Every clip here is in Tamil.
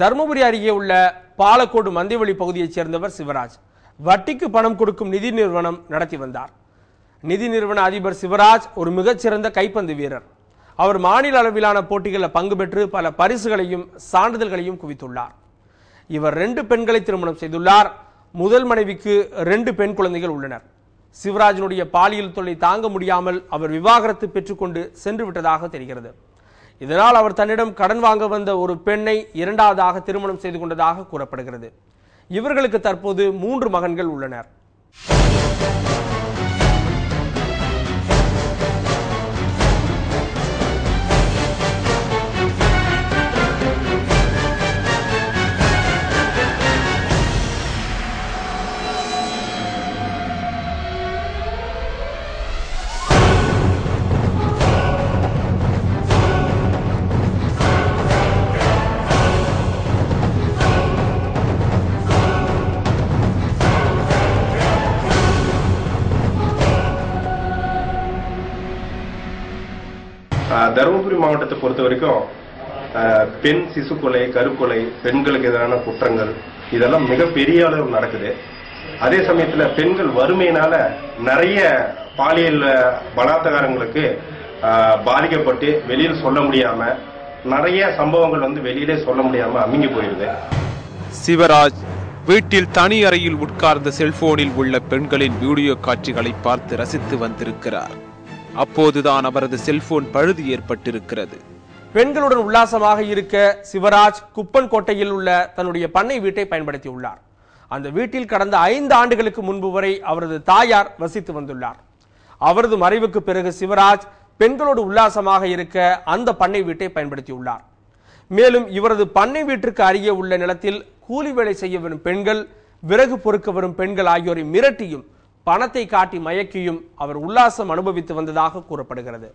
தருமபுரி அருகே உள்ள பாலக்கோடு மந்திவெளி பகுதியைச் சேர்ந்தவர் சிவராஜ். வட்டிக்கு பணம் கொடுக்கும் நிதி நிறுவனம் நடத்தி வந்தார். நிதி நிறுவன அதிபர் சிவராஜ் ஒரு மிகச்சிறந்த கைப்பந்து வீரர். அவர் மாநில அளவிலான போட்டிகளில் பங்கு பெற்று பல பரிசுகளையும் சான்றிதழ்களையும் குவித்துள்ளார். இவர் ரெண்டு பெண்களை திருமணம் செய்துள்ளார். முதல் மனைவிக்கு ரெண்டு பெண் குழந்தைகள் உள்ளனர். சிவராஜனுடைய பாலியல் தொல்லை தாங்க முடியாமல் அவர் விவாகரத்து பெற்றுக்கொண்டு சென்று விட்டதாக தெரிகிறது. இதனால் அவர் தன்னிடம் கடன் வாங்க வந்த ஒரு பெண்ணை இரண்டாவதாக திருமணம் செய்து கொண்டதாக கூறப்படுகிறது. இவர்களுக்கு தற்போது மூன்று மகன்கள் உள்ளனர். தருமபுரி மாவட்டத்தை பொறுத்த வரைக்கும் பெண் சிசு கொலை கருக்கொலை பெண்களுக்கு எதிரான குற்றங்கள் இதெல்லாம் மிகப்பெரிய அளவு நடக்குது. அதே சமயத்துல பெண்கள் வறுமையினால நிறைய பாலியல் ஆஹ், பலாத்காரங்களுக்கு பாதிக்கப்பட்டு வெளியில் சொல்ல முடியாம நிறைய சம்பவங்கள் வந்து வெளியிலே சொல்ல முடியாம அமுங்கி போயிருது. சிவராஜ் வீட்டில் தனி அறையில் உட்கார்ந்த செல்போனில் உள்ள பெண்களின் வீடியோ காட்சிகளை பார்த்து ரசித்து வந்திருக்கிறார். அப்போதுதான் அவரது செல்போன் பழுது ஏற்பட்டிருக்கிறது. பெண்களுடன் உல்லாசமாக இருக்க சிவராஜ் குப்பன் கோட்டையில் உள்ள தன்னுடைய பண்ணை வீட்டை பயன்படுத்தியுள்ளார். அந்த வீட்டில் கடந்த ஐந்து ஆண்டுகளுக்கு முன்பு வரை அவரது தாயார் வசித்து வந்துள்ளார். அவரது மறைவுக்கு பிறகு சிவராஜ் பெண்களோடு உல்லாசமாக இருக்க அந்த பண்ணை வீட்டை பயன்படுத்தியுள்ளார். மேலும் இவரது பண்ணை வீட்டிற்கு அருகே உள்ள நிலத்தில் கூலி வேலை செய்ய வரும் பெண்கள் விறகு பொறுக்க வரும் பெண்கள் ஆகியோரை மிரட்டியும் பணத்தை காட்டி மயக்கியும் அவர் உல்லாசம் அனுபவித்து வந்ததாக கூறப்படுகிறது.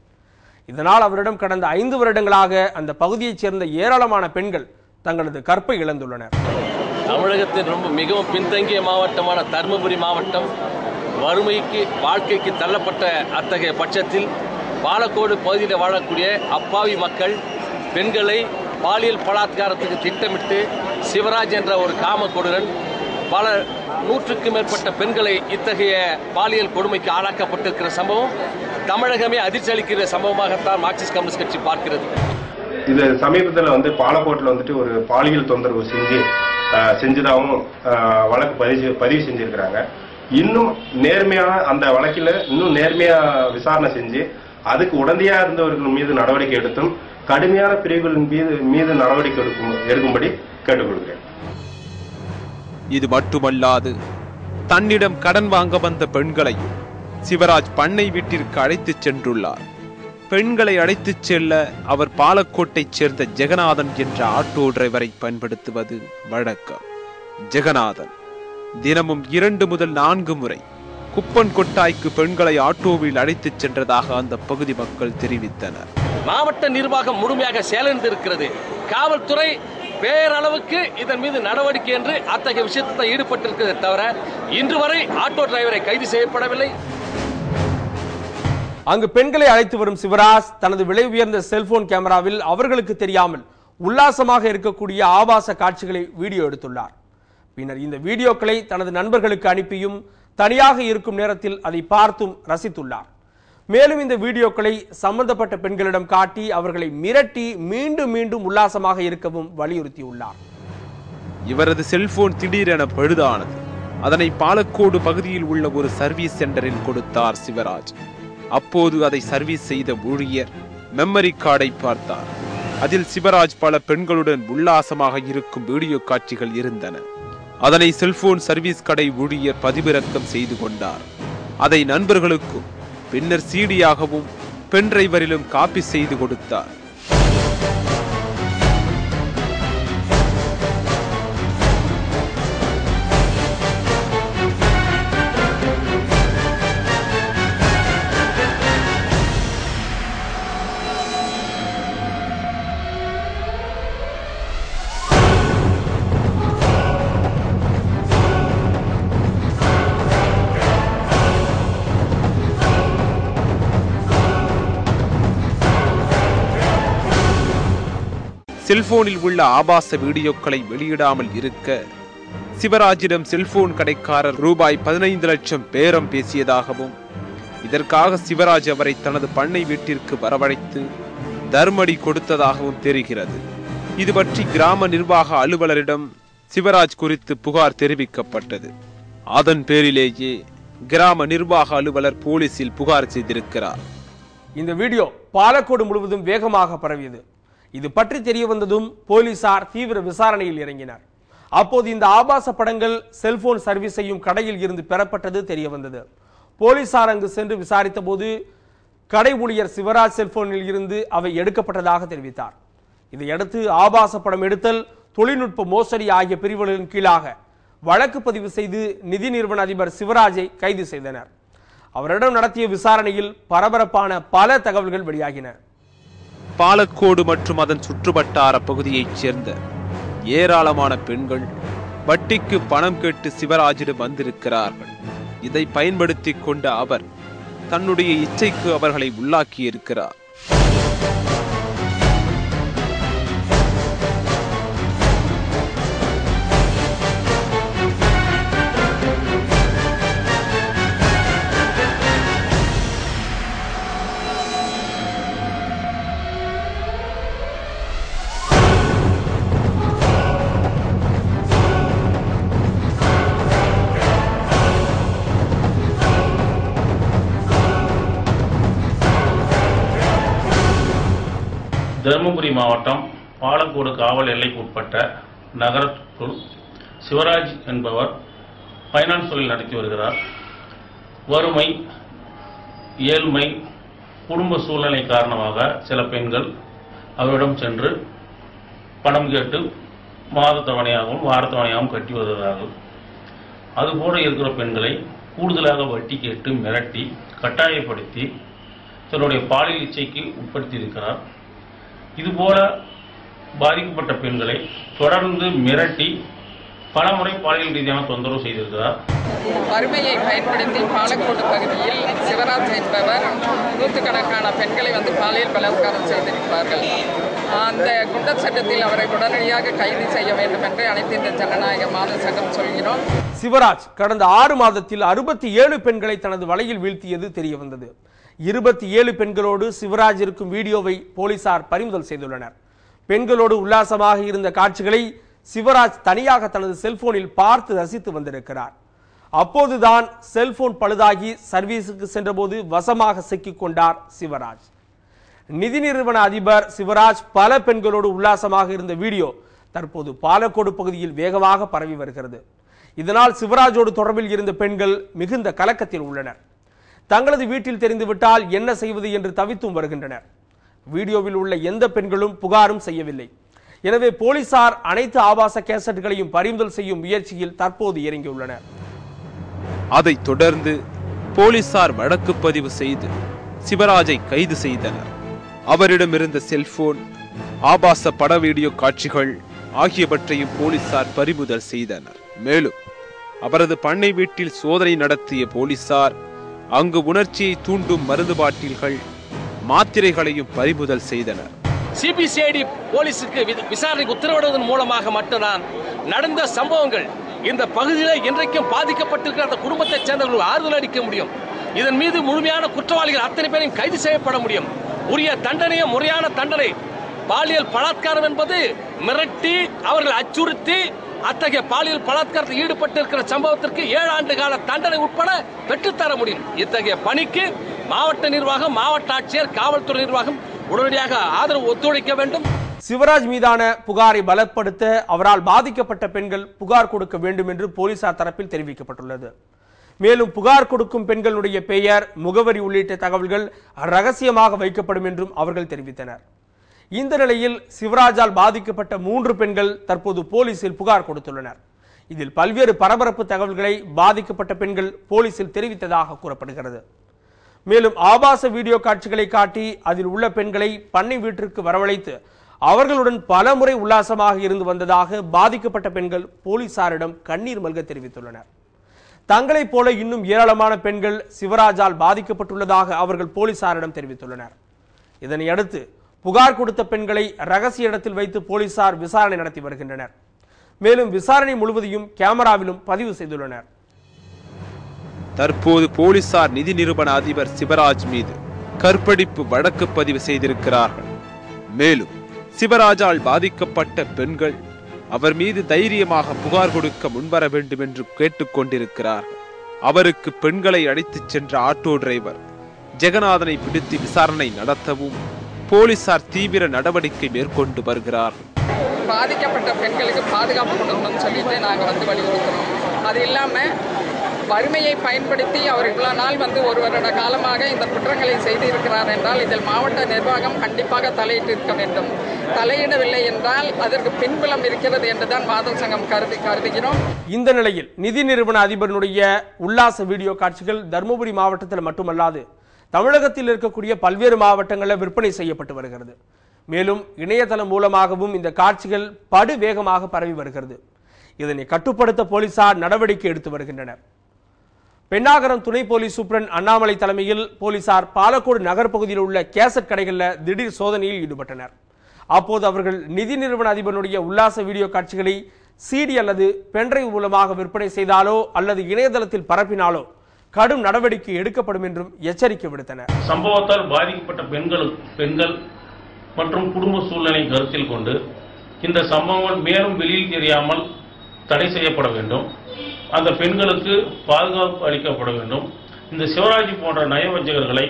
இதனால் அவரிடம் கடந்த ஐந்து வருடங்களாக அந்த பகுதியைச் சேர்ந்த ஏராளமான பெண்கள் தங்களது கற்பை இழந்துள்ளனர். தமிழகத்தில் ரொம்ப மிகவும் பின்தங்கிய மாவட்டமான தருமபுரி மாவட்டம் வறுமைக்கு வாழ்க்கைக்கு தள்ளப்பட்ட அத்தகைய பட்சத்தில் பாலக்கோடு பகுதியில் வாழக்கூடிய அப்பாவி மக்கள் பெண்களை பாலியல் பலாத்காரத்துக்கு திட்டமிட்டு சிவராஜ் என்ற ஒரு காமக்கொடுரன் பல நூற்றுக்கு மேற்பட்ட பெண்களை இத்தகைய பாலியல் கொடுமைக்கு ஆளாக்கப்பட்டிருக்கிற சம்பவம் தமிழகமே அதிர்ச்சி அளிக்கிற சம்பவமாகத்தான் மார்க்சிஸ்ட் கம்யூனிஸ்ட் கட்சி பார்க்கிறது. இது சமீபத்தில் வந்து பாலக்கோட்டில் வந்துட்டு ஒரு பாலியல் தொந்தரவு செஞ்சு செஞ்சதாகவும் வழக்கு பதிவு பதிவு செஞ்சிருக்கிறாங்க. இன்னும் நேர்மையான அந்த வழக்கில் இன்னும் நேர்மையாக விசாரணை செஞ்சு அதுக்கு உடந்தையாக இருந்தவர்கள் மீது நடவடிக்கை எடுத்தும் கடுமையான பிரிவுகளின் மீது மீது நடவடிக்கை எடுக்கும் எடுக்கும்படி கேட்டுக்கொள்கிறேன். இது மட்டுமல்லாது தன்னிடம் கடன் வாங்க வந்த பெண்களை சிவராஜ் பண்ணை வீட்டிற்கு அழைத்துச் சென்றுள்ளார். பெண்களை அழைத்துச் செல்ல அவர் பாலக்கோட்டைச் சேர்ந்த ஜெகநாதன் என்ற ஆட்டோ டிரைவரை பயன்படுத்துவது வழக்கம். ஜெகநாதன் தினமும் இரண்டு முதல் நான்கு முறை குப்பன் கொட்டாய்க்கு பெண்களை ஆட்டோவில் அழைத்துச் சென்றதாக அந்த பகுதி மக்கள் தெரிவித்தனர். மாவட்ட நிர்வாகம் முழுமையாக செயலிழந்திருக்கிறது. காவல்துறை பேரளவுக்கு இதன் மீது நடவடிக்கை என்று அத்தகைய விஷயத்தில் ஈடுபட்டிருக்கிறதே தவிர இன்று வரை ஆட்டோ டிரைவரை கைது செய்யப்படவில்லை. அங்கு பெண்களை அழைத்து வரும் சிவராஜ் தனது விலை உயர்ந்த செல்போன் கேமராவில் அவர்களுக்கு தெரியாமல் உல்லாசமாக இருக்கக்கூடிய ஆபாச காட்சிகளை வீடியோ எடுத்துள்ளார். பின்னர் இந்த வீடியோக்களை தனது நண்பர்களுக்கு அனுப்பியும் தனியாக இருக்கும் நேரத்தில் அதை பார்த்தும் ரசித்துள்ளார். மேலும் இந்த வீடியோக்களை சம்பந்தப்பட்ட பெண்களிடம் காட்டி அவர்களை மிரட்டி மீண்டும் மீண்டும் உல்லாசமாக இருக்கவும் வலியுறுத்தியுள்ளார். இவரது செல்போன் திடீரென பழுதானது. அதனை பாலக்கோடு பகுதியில் உள்ள ஒரு சர்வீஸ் சென்டரில் கொடுத்தார் சிவராஜ். அப்போது அதை சர்வீஸ் செய்த ஊழியர் மெமரி கார்டை பார்த்தார். அதில் சிவராஜ் பல பெண்களுடன் உல்லாசமாக இருக்கும் வீடியோ காட்சிகள் இருந்தன. அதனை செல்போன் சர்வீஸ் கடை ஊழியர் பதிவிறக்கம் செய்து கொண்டார். அதை நண்பர்களுக்கும் பின்னர் சீடியாகவும் பென் டிரைவரிலும் காப்பி செய்து கொடுத்தார். செல்போனில் உள்ள ஆபாச வீடியோக்களை வெளியிடாமல் இருக்க சிவராஜிடம் செல்போன் கடைக்காரர் ரூபாய் பதினைந்து லட்சம் பேரம் பேசியதாகவும் இதற்காக சிவராஜ் அவரை தனது பண்ணை வீட்டிற்கு வரவழைத்து தர்மடி கொடுத்ததாகவும் தெரிகிறது. இது பற்றி கிராம நிர்வாக அலுவலரிடம் சிவராஜ் குறித்து புகார் தெரிவிக்கப்பட்டது. அதன் பேரிலேயே கிராம நிர்வாக அலுவலர் போலீசில் புகார் செய்திருக்கிறார். இந்த வீடியோ பாலக்கோடு முழுவதும் வேகமாக பரவியது. இது பற்றி தெரிய வந்ததும் போலீசார் தீவிர விசாரணையில் இறங்கினர். அப்போது இந்த ஆபாச படங்கள் செல்போன் சர்வீஸ் செய்யும் கடையில் இருந்து பெறப்பட்டது தெரிய வந்தது. போலீசார் அங்கு சென்று விசாரித்த போது கடை ஊழியர் சிவராஜ் செல்போனில் இருந்து அவை எடுக்கப்பட்டதாக தெரிவித்தார். இதையடுத்து ஆபாச படம் எடுத்தல் தொழில்நுட்ப மோசடி ஆகிய பிரிவுகளின் கீழாக வழக்கு பதிவு செய்து நிதி நிறுவன அதிபர் சிவராஜை கைது செய்தனர். அவரிடம் நடத்திய விசாரணையில் பரபரப்பான பல தகவல்கள் வெளியாகின. பாலக்கோடு மற்றும் அதன் சுற்றுவட்டார பகுதியைச் சேர்ந்த ஏராளமான பெண்கள் வட்டிக்கு பணம் கேட்டு சிவராஜிடம் வந்திருக்கிறார்கள். இதை பயன்படுத்திக் கொண்ட அவர் தன்னுடைய இச்சைக்கு அவர்களை உள்ளாக்கியிருக்கிறார். தருமபுரி மாவட்டம் பாலக்கோடு காவல் எல்லைக்கு உட்பட்ட நகரத்துக்குள் சிவராஜ் என்பவர் ஃபைனான்ஸ் தொழில் நடத்தி வருகிறார். வறுமை ஏழ்மை குடும்ப சூழ்நிலை காரணமாக சில பெண்கள் அவரிடம் சென்று பணம் கேட்டு மாத தவணையாகவும் கட்டி வருகிறார்கள். அதுபோல இருக்கிற பெண்களை கூடுதலாக வட்டி கேட்டு மிரட்டி கட்டாயப்படுத்தி தன்னுடைய பாலியல் இச்சைக்கு உட்படுத்தியிருக்கிறார் இதுபோல பாதிக்கப்பட்ட பெண்களை தொடர்ந்து மிரட்டி பலமுறை பாலியல் ரீதியான தொந்தரவு செய்திருக்கிறார். வறுமையை பயன்படுத்தி பாலக்கோடு பகுதியில் சிவராஜ் என்பவர் நூற்றுக்கணக்கான பெண்களை வந்து பாலியல் பலாத்காரம் செய்திருக்கிறார்கள். அந்த குண்டர் சட்டத்தில் அவரை உடனடியாக கைது செய்ய வேண்டும் என்று அனைத்து இந்த ஜனநாயக மாத சங்கம் சொல்கிறோம். சிவராஜ் கடந்த ஆறு மாதத்தில் அறுபத்தி ஏழு பெண்களை தனது வலையில் வீழ்த்தியது தெரிய வந்தது இருபத்தி ஏழு பெண்களோடு சிவராஜ் இருக்கும் வீடியோவை போலீசார் பறிமுதல் செய்துள்ளனர். பெண்களோடு உல்லாசமாக இருந்த காட்சிகளை சிவராஜ் தனியாக தனது செல்போனில் பார்த்து ரசித்து வந்திருக்கிறார். அப்போதுதான் செல்போன் பழுதாகி சர்வீஸுக்கு சென்றபோது வசமாக சிக்கிக்கொண்டார் சிவராஜ். நிதி நிறுவன அதிபர் சிவராஜ் பல பெண்களோடு உல்லாசமாக இருந்த வீடியோ தற்போது பாலக்கோடு பகுதியில் வேகமாக பரவி வருகிறது. இதனால் சிவராஜோடு தொடர்பில் இருந்த பெண்கள் மிகுந்த கலக்கத்தில் உள்ளனர். தங்களது வீட்டில் தெரிந்துவிட்டால் என்ன செய்வது என்று தவித்தும் வருகின்றனர். வீடியோவில் உள்ள எந்த பெண்களும் புகாரும் செய்யவில்லை. எனவே போலீசார் அனைத்து ஆபாச கேசட்டுகளையும் பறிமுதல் செய்யும் முயற்சியில் தற்போது இறங்கியுள்ளனர். அதைத் தொடர்ந்து போலீசார் வழக்கு பதிவு செய்து சிவராஜை கைது செய்தனர். அவரிடமிருந்த செல்போன் ஆபாச பட வீடியோ காட்சிகள் ஆகியவற்றையும் போலீசார் பறிமுதல் செய்தனர். மேலும் அவரது பண்ணை வீட்டில் சோதனை நடத்திய போலீசார் அங்கு உணர்ச்சியை தூண்டும் மருந்து பாட்டில்கள் மாத்திரைகளையும் பறிமுதல் செய்தனர் சிபிசிஐடி போலீசுக்கு வி- விசாரணைக்கு உத்தரவிடுவதன் மூலமாக மட்டும்தான் நடந்த சம்பவங்கள் இந்த பகுதியில் இன்றைக்கும் பாதிக்கப்பட்டிருக்கிற அந்த குடும்பத்தைச் சேர்ந்தவர்கள் ஆறுதல் அளிக்க முடியும். இதன் மீது முழுமையான குற்றவாளிகள் அத்தனை பேரையும் கைது செய்யப்பட முடியும். உரிய தண்டனையை முறையான தண்டனை. பாலியல் பலாத்காரம் என்பது மிரட்டி அவர்கள் அச்சுறுத்தி அத்தகைய பாலியல் பலாத்காரத்தில் ஈடுபட்டிருக்கிற சம்பவத்திற்கு ஏழு ஆண்டு கால தண்டனை உட்பட பெற்றுத்தர முடியும். இத்தகைய பணிக்கு மாவட்ட நிர்வாகம் மாவட்ட ஆட்சியர் காவல்துறை நிர்வாகம் உடனடியாக ஆதரவு ஒத்துழைக்க வேண்டும். சிவராஜ் மீதான புகாரை பலப்படுத்த அவரால் பாதிக்கப்பட்ட பெண்கள் புகார் கொடுக்க வேண்டும் என்று போலீசார் தரப்பில் தெரிவிக்கப்பட்டுள்ளது. மேலும் புகார் கொடுக்கும் பெண்களுடைய பெயர் முகவரி உள்ளிட்ட தகவல்கள் ரகசியமாக வைக்கப்படும் என்றும் அவர்கள் தெரிவித்தனர். இந்த நிலையில் சிவராஜால் பாதிக்கப்பட்ட மூன்று பெண்கள் தற்போது போலீசில் புகார் கொடுத்துள்ளனர். இதில் பல்வேறு பரபரப்பு தகவல்களை பாதிக்கப்பட்ட பெண்கள் போலீசில் தெரிவித்ததாக கூறப்படுகிறது. மேலும் ஆபாச வீடியோ காட்சிகளை காட்டி அதில் உள்ள பெண்களை பண்ணை வீட்டிற்கு வரவழைத்து அவர்களுடன் பலமுறை உல்லாசமாக இருந்து வந்ததாக பாதிக்கப்பட்ட பெண்கள் போலீசாரிடம் கண்ணீர் மல்க தெரிவித்துள்ளனர். தங்களைப் போல இன்னும் ஏராளமான பெண்கள் சிவராஜால் பாதிக்கப்பட்டுள்ளதாக அவர்கள் போலீசாரிடம் தெரிவித்துள்ளனர். இதனையடுத்து புகார் கொடுத்த பெண்களை ரகசிய இடத்தில் வைத்து போலீசார் விசாரணை நடத்தி வருகின்றனர். மேலும் விசாரணை முழுவதையும் கேமராவிலும் பதிவு செய்துள்ளனர். தற்போது போலீசார் நிதி நிறுவன அதிபர் சிவராஜ் மீது கற்பழிப்பு வழக்கு பதிவு செய்திருக்கிறார்கள். மேலும் சிவராஜால் பாதிக்கப்பட்ட பெண்கள் அவர் மீது தைரியமாக புகார் கொடுக்க முன்வர வேண்டும் என்று கேட்டுக்கொண்டிருக்கிறார்கள். அவருக்கு பெண்களை அழைத்துச் சென்ற ஆட்டோ டிரைவர் ஜெகநாதனை பிடித்து விசாரணை நடத்தவும் போலீசார் தீவிர நடவடிக்கை மேற்கொண்டு வருகிறார்கள் பாதிக்கப்பட்ட பெண்களுக்கு பாதுகாப்பு கொடுக்கணும்னு சொல்லிட்டு நாங்கள் வந்து வலியுறுத்துறோம். அது இல்லாமல் வறுமையை பயன்படுத்தி அவர் இவ்வளோ நாள் வந்து ஒரு வருட காலமாக இந்த குற்றங்களை செய்திருக்கிறார் என்றால் இதில் மாவட்ட நிர்வாகம் கண்டிப்பாக தலையிட்டு இருக்க வேண்டும். தலையிடவில்லை என்றால் அதற்கு பின்புலம் இருக்கிறது என்றுதான் மாதர் சங்கம் கருதி கருதுகிறோம். இந்த நிலையில் நிதி நிறுவன அதிபரினுடைய உல்லாச வீடியோ காட்சிகள் தருமபுரி மாவட்டத்தில் மட்டுமல்லாது தமிழகத்தில் இருக்கக்கூடிய பல்வேறு மாவட்டங்களில் விற்பனை செய்யப்பட்டு வருகிறது. மேலும் இணையதளம் மூலமாகவும் இந்த காட்சிகள் படு வேகமாக பரவி வருகிறது. இதனை கட்டுப்படுத்த போலீசார் நடவடிக்கை எடுத்து வருகின்றனர். பெண்ணாகரம் துணை போலீஸ் சூப்ரன் அண்ணாமலை தலைமையில் போலீசார் பாலக்கோடு நகர் பகுதியில் உள்ள கேசட் கடைகளில் திடீர் சோதனையில் ஈடுபட்டனர். அப்போது அவர்கள் நிதி நிறுவன அதிபருடைய உல்லாச வீடியோ காட்சிகளை சிடி அல்லது பென்ட்ரைவ் மூலமாக விற்பனை செய்தாலோ அல்லது இணையதளத்தில் பரப்பினாலோ கடும் நடவடிக்கை எடுக்கப்படும் என்றும் எச்சரிக்கை விடுத்தனர். சம்பவத்தால் பாதிக்கப்பட்ட பெண்களுக்கு பெண்கள் மற்றும் குடும்ப சூழ்நிலை கருத்தில் கொண்டு இந்த சம்பவங்கள் மேலும் வெளியில் தெரியாமல் தடை செய்யப்பட வேண்டும். அந்த பெண்களுக்கு பாதுகாப்பு அளிக்கப்பட வேண்டும். இந்த சிவராஜ் போன்ற நயவஞ்சகர்களை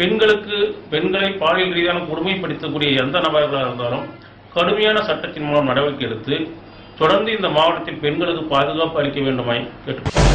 பெண்களுக்கு பெண்களை பாலியல் ரீதியான கொடுமைப்படுத்தக்கூடிய எந்த நபர்களாக இருந்தாலும் கடுமையான சட்டத்தின் மூலம் நடவடிக்கை எடுத்து தொடர்ந்து இந்த மாவட்டத்தில் பெண்களுக்கு பாதுகாப்பு அளிக்க வேண்டுமாய் கேட்டுக்கொள்கிறேன்.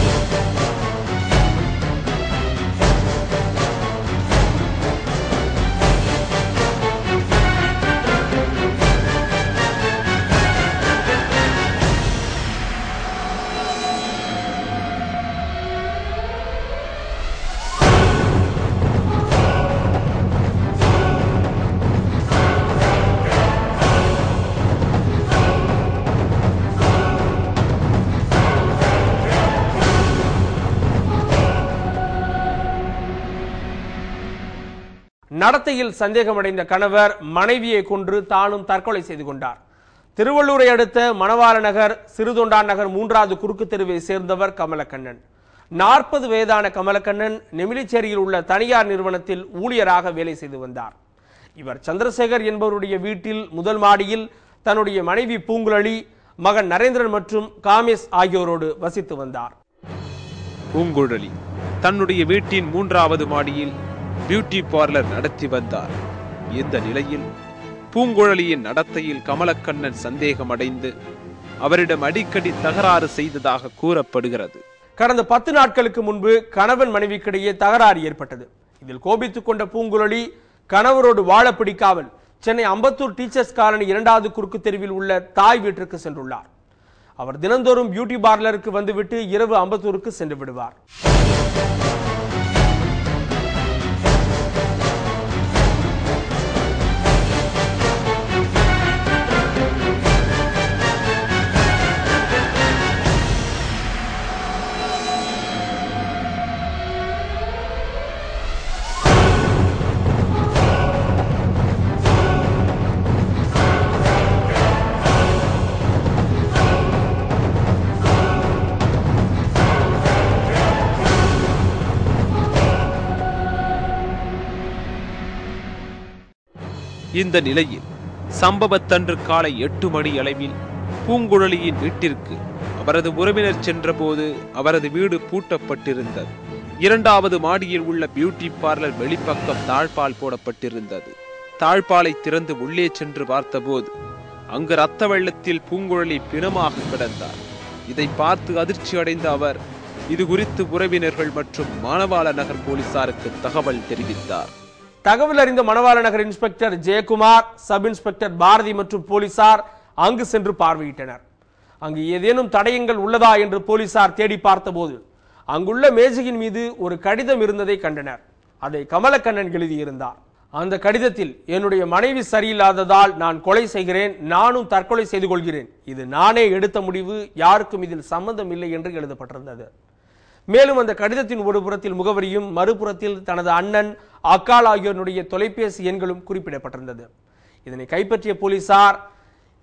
நடத்தையில் சந்தேகமடைந்த கணவர் மனைவியை கொன்று தானும் தற்கொலை செய்து கொண்டார். திருவள்ளூரை அடுத்த மணவாள நகர் சிறுதொண்டான் நகர் மூன்றாவது குறுக்கு தெருவை சேர்ந்தவர் கமலக்கண்ணன். நாற்பது வயதான கமலக்கண்ணன் நெமிலிச்சேரியில் உள்ள தனியார் நிறுவனத்தில் ஊழியராக வேலை செய்து வந்தார். இவர் சந்திரசேகர் என்பவருடைய வீட்டில் முதல் மாடியில் தன்னுடைய மனைவி பூங்குழலி மகன் நரேந்திரன் மற்றும் காமேஷ் ஆகியோரோடு வசித்து வந்தார். பூங்குழலி தன்னுடைய வீட்டின் மூன்றாவது மாடியில் பியூட்டி பார்லர் நடத்தி வந்தார். இந்த நிலையில் பூங்குழலியின் நடத்தையில் கமலக்கண்ணன் சந்தேகமடைந்து அவரிடம் அடிக்கடி தகராறு செய்ததாக கூறப்படுகிறது. கடந்த பத்து நாட்களுக்கு முன்பு கணவன் மனைவிக்கிடையே தகராறு ஏற்பட்டது. இதில் கோபித்துக் கொண்ட பூங்குழலி கணவரோடு வாழ பிடிக்காமல் சென்னை அம்பத்தூர் டீச்சர்ஸ் காலனி இரண்டாவது குறுக்கு தெருவில் உள்ள தாய் வீட்டிற்கு சென்றுள்ளார். அவர் தினந்தோறும் பியூட்டி பார்லருக்கு வந்துவிட்டு இரவு அம்பத்தூருக்கு சென்று விடுவார். இந்த நிலையில் சம்பவத்தன்று காலை எட்டு மணி அளவில் பூங்குழலியின் வீட்டிற்கு அவரது உறவினர் சென்றபோது அவரது வீடு பூட்டப்பட்டிருந்தது. இரண்டாவது மாடியில் உள்ள பியூட்டி பார்லர் வெளிப்பக்கம் தாழ்பால் போடப்பட்டிருந்தது. தாழ்பாலை திறந்து உள்ளே சென்று பார்த்தபோது அங்கு ரத்த வெள்ளத்தில் பூங்குழலி பிணமாக கிடந்தார். இதை பார்த்து அதிர்ச்சி அடைந்த அவர் இது குறித்து உறவினர்கள் மற்றும் மானவாள நகர் போலீசாருக்கு தகவல் தெரிவித்தார். தகவல் அறிந்த Manavala Nagar inspector Jayakumar sub inspector Bharathi மற்றும் போலீசார் அங்கு சென்று பார்வையிட்டனர். அங்கு ஏதேனும் தடயங்கள் உள்ளதா என்று போலீசார் தேடி பார்த்தபோது அங்குள்ள மேஜையின் மீது ஒரு கடிதம் இருந்ததை கண்டனர். அதை கமலக்கண்ணன் எழுதியிருந்தார். அந்த கடிதத்தில் என்னுடைய மனைவி சரியில்லாததால் நான் கொலை செய்கிறேன் நானும் தற்கொலை செய்து கொள்கிறேன். இது நானே எடுத்த முடிவு யாருக்கும் இதில் சம்பந்தம் இல்லை என்று எழுதப்பட்டிருந்தது. மேலும் அந்த கடிதத்தின் ஒரு புறத்தில் முகவரியும் மறுபுறத்தில் தனது அண்ணன் அக்கால் ஆகியோருடைய தொலைபேசி எண்களும் குறிப்பிடப்பட்டிருந்தது. இதனை கைப்பற்றிய போலீசார்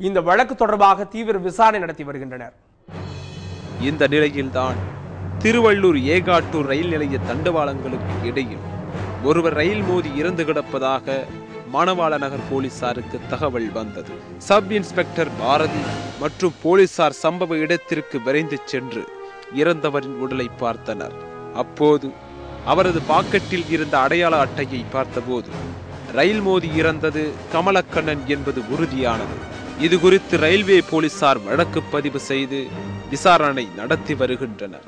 இந்த வழக்கு தொடர்பாக தீவிர விசாரணை நடத்தி வருகின்றனர். இந்த நிலையில்தான் திருவள்ளூர் ஏகாட்டூர் ரயில் நிலைய தண்டவாளங்களுக்கு இடையில் ஒருவர் ரயில் மோதி இறந்து கிடப்பதாக மணவாள நகர் போலீசாருக்கு தகவல் வந்தது. சப் இன்ஸ்பெக்டர் பாரதி மற்றும் போலீசார் சம்பவ இடத்திற்கு விரைந்து சென்று இறந்தவரின் உடலை பார்த்தனர். அப்போது அவரது பாக்கெட்டில் இருந்த அடையாள அட்டையை பார்த்தபோது ரயில் மோதி இறந்தது கமலக்கண்ணன் என்பது உறுதியானது. இது குறித்து ரயில்வே போலீசார் வழக்கு பதிவு செய்து விசாரணை நடத்தி வருகின்றனர்.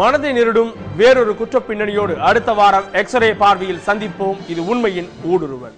மனதை நெருடும் வேறொரு குற்ற பின்னணியோடு அடுத்த வாரம் எக்ஸ்ரே பார்வையில் சந்திப்போம். இது உண்மையின் ஊடுருவல்.